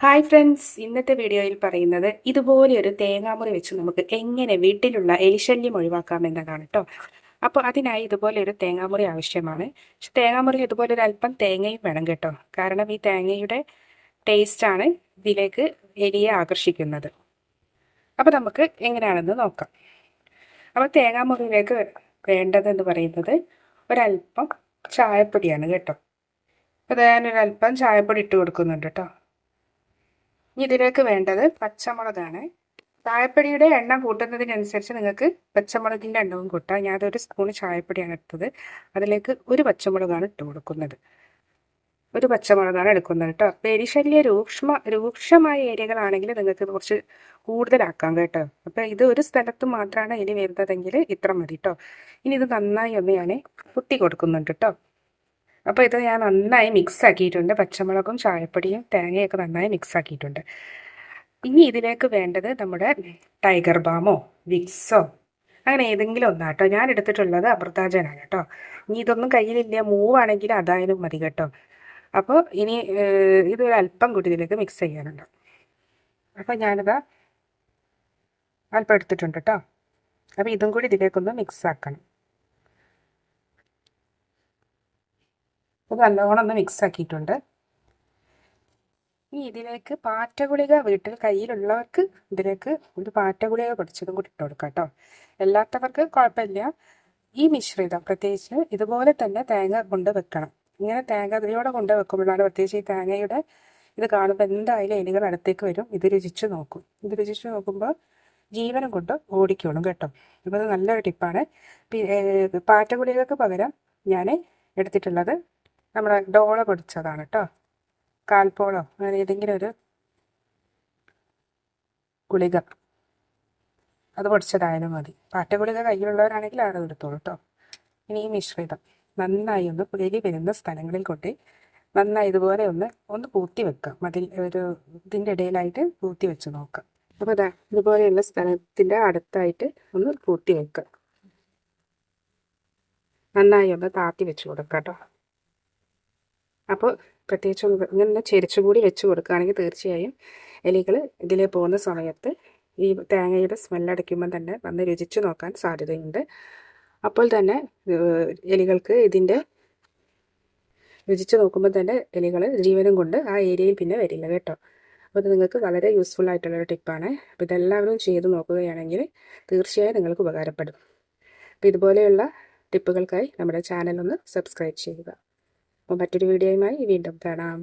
Hi friends ഇന്നത്തെ വീഡിയോയിൽ പറയുന്നത് ഇതുപോലെ ഒരു തേങ്ങാമുറി വെച്ച് നമുക്ക് എങ്ങനെ വീട്ടിലുള്ള എലിശല്യം ഒഴിവാക്കാം എന്നതാണ് കേട്ടോ അപ്പോൾ അതിനായി ഇതുപോലെ ഒരു തേങ്ങാമുറി ആവശ്യമാണ്. പക്ഷെ തേങ്ങാമുറി ഇതുപോലെ ഒരു അല്പം തേങ്ങയും വേണം കേട്ടോ. കാരണം ഈ തേങ്ങയുടെ ടേസ്റ്റാണ് ഇതിലേക്ക് എലിയെ ആകർഷിക്കുന്നത്. അപ്പോൾ നമുക്ക് എങ്ങനെയാണെന്ന് നോക്കാം. അപ്പോൾ തേങ്ങാമുറിയിലേക്ക് വേണ്ടതെന്ന് പറയുന്നത് ഒരല്പം ചായപ്പൊടിയാണ് കേട്ടോ. അപ്പോൾ ഞാനൊരല്പം ചായപ്പൊടി ഇട്ട് കൊടുക്കുന്നുണ്ട് കേട്ടോ ഇനി ഇതിലേക്ക് വേണ്ടത് പച്ചമുളകാണ്. ചായപ്പൊടിയുടെ എണ്ണം കൂട്ടുന്നതിനനുസരിച്ച് നിങ്ങൾക്ക് പച്ചമുളകിന്റെ എണ്ണവും കൂട്ടാം. ഞാൻ അതൊരു സ്പൂൺ ചായപ്പൊടിയാണ് എടുത്തത്. അതിലേക്ക് ഒരു പച്ചമുളകാണ് ഇട്ട് കൊടുക്കുന്നത്. ഒരു പച്ചമുളകാണ് എടുക്കുന്നത് കേട്ടോ. അപ്പോൾ എരിശല്യ രൂക്ഷമ രൂക്ഷമായ ഏരിയകളാണെങ്കിൽ നിങ്ങൾക്ക് കുറച്ച് കൂടുതലാക്കാം കേട്ടോ. അപ്പോൾ ഇത് ഒരു സ്ഥലത്ത് മാത്രമാണ് ഇനി വരുന്നതെങ്കിൽ ഇത്ര മതി കേട്ടോ. ഇനി ഇത് നന്നായി ഒന്ന് ഞാൻ കുത്തി കൊടുക്കുന്നുണ്ട് കേട്ടോ. അപ്പോൾ ഇത് ഞാൻ നന്നായി മിക്സ് ആക്കിയിട്ടുണ്ട്. പച്ചമുളകും ചായപ്പൊടിയും തേങ്ങയൊക്കെ നന്നായി മിക്സ് ആക്കിയിട്ടുണ്ട്. ഇനി ഇതിലേക്ക് വേണ്ടത് നമ്മുടെ ടൈഗർ ബാമോ വിക്സോ അങ്ങനെ ഏതെങ്കിലും ഒന്നാട്ടോ ഞാൻ എടുത്തിട്ടുള്ളത് അമൃതാജനാണ് കേട്ടോ ഇനി ഇതൊന്നും കയ്യിലില്ല. മൂവാണെങ്കിൽ അതായാലും മതി കേട്ടോ. അപ്പോൾ ഇനി ഇതൊരു അല്പം കൂടി ഇതിലേക്ക് മിക്സ് ചെയ്യാനുണ്ട്. അപ്പോൾ ഞാനിത് അല്പം എടുത്തിട്ടുണ്ട് കേട്ടോ അപ്പോൾ ഇതും കൂടി ഇതിലേക്കൊന്ന് മിക്സ് ആക്കണം. ഇത് നല്ലോണം ഒന്ന് മിക്സ് ആക്കിയിട്ടുണ്ട്. ഇനി ഇതിലേക്ക് പാറ്റഗുളിക വീട്ടിൽ കയ്യിലുള്ളവർക്ക് ഇതിലേക്ക് ഒരു പാറ്റഗുളിക പൊടിച്ചതും കൂടി ഇട്ട് കൊടുക്കാം കേട്ടോ. അല്ലാത്തവർക്ക് കുഴപ്പമില്ല. ഈ മിശ്രിതം പ്രത്യേകിച്ച് ഇതുപോലെ തന്നെ തേങ്ങ കൊണ്ട് വെക്കണം. ഇങ്ങനെ തേങ്ങ ഇതിലൂടെ കൊണ്ട് വെക്കുമ്പോഴാണ് പ്രത്യേകിച്ച് ഈ തേങ്ങയുടെ ഇത് കാണുമ്പോൾ എന്തായാലും എലികൾ അടുത്തേക്ക് വരും. ഇത് രുചിച്ച് നോക്കും. ഇത് രുചിച്ച് നോക്കുമ്പോൾ ജീവനം കൊണ്ട് ഓടിക്കോളും കേട്ടോ. അപ്പോൾ അത് നല്ലൊരു ടിപ്പാണ്. പാറ്റഗുളികൾക്ക് പകരം ഞാൻ എടുത്തിട്ടുള്ളത് നമ്മുടെ ഡോള പൊടിച്ചതാണ് കേട്ടോ. കാൽപോളോ അങ്ങനെ ഏതെങ്കിലും ഒരു ഗുളിക. അത് പൊടിച്ചതായാലും മതി. പാറ്റഗുളിക കയ്യിലുള്ളവരാണെങ്കിൽ അത് എടുത്തോളൂ കേട്ടോ. ഇനി ഈ മിശ്രിതം നന്നായി ഒന്ന് എലി വരുന്ന സ്ഥലങ്ങളിൽ കൊണ്ട് നന്നായി ഇതുപോലെ ഒന്ന് ഒന്ന് പൂത്തി വെക്കാം മതി ഒരു ഇതിന്റെ ഇടയിലായിട്ട് പൂത്തി വെച്ച് നോക്കാം അപ്പോൾ അതാ ഇതുപോലെയുള്ള സ്ഥലത്തിന്റെ അടുത്തായിട്ട് ഒന്ന് പൂത്തി വെക്കാം നന്നായി ഒന്ന് താത്തി വെച്ച് കൊടുക്കാം കേട്ടോ. അപ്പോൾ പ്രത്യേകിച്ച് ഇങ്ങനെ ചെരിച്ചു കൂടി വെച്ച് കൊടുക്കുകയാണെങ്കിൽ തീർച്ചയായും എലികൾ ഇതിൽ പോകുന്ന സമയത്ത് ഈ തേങ്ങയുടെ സ്മെല്ലടിക്കുമ്പോൾ തന്നെ വന്ന് രുചിച്ചു നോക്കാൻ സാധ്യതയുണ്ട്. അപ്പോൾ തന്നെ എലികൾക്ക് ഇതിന്റെ രുചിച്ചു നോക്കുമ്പോൾ തന്നെ എലികൾ ജീവനും കൊണ്ട് ആ ഏരിയയിൽ പിന്നെ വരില്ല കേട്ടോ. അപ്പോൾ ഇത് നിങ്ങൾക്ക് വളരെ യൂസ്ഫുൾ ആയിട്ടുള്ളൊരു ടിപ്പാണ് അപ്പോൾ ഇതെല്ലാവരും ചെയ്ത് നോക്കുകയാണെങ്കിൽ തീർച്ചയായും നിങ്ങൾക്ക് ഉപകാരപ്പെടും. അപ്പോൾ ഇതുപോലെയുള്ള ടിപ്പുകൾക്കായി നമ്മുടെ ചാനൽ ഒന്ന് സബ്സ്ക്രൈബ് ചെയ്യുക. അപ്പോൾ മറ്റൊരു വീഡിയോയുമായി വീണ്ടും കാണാം.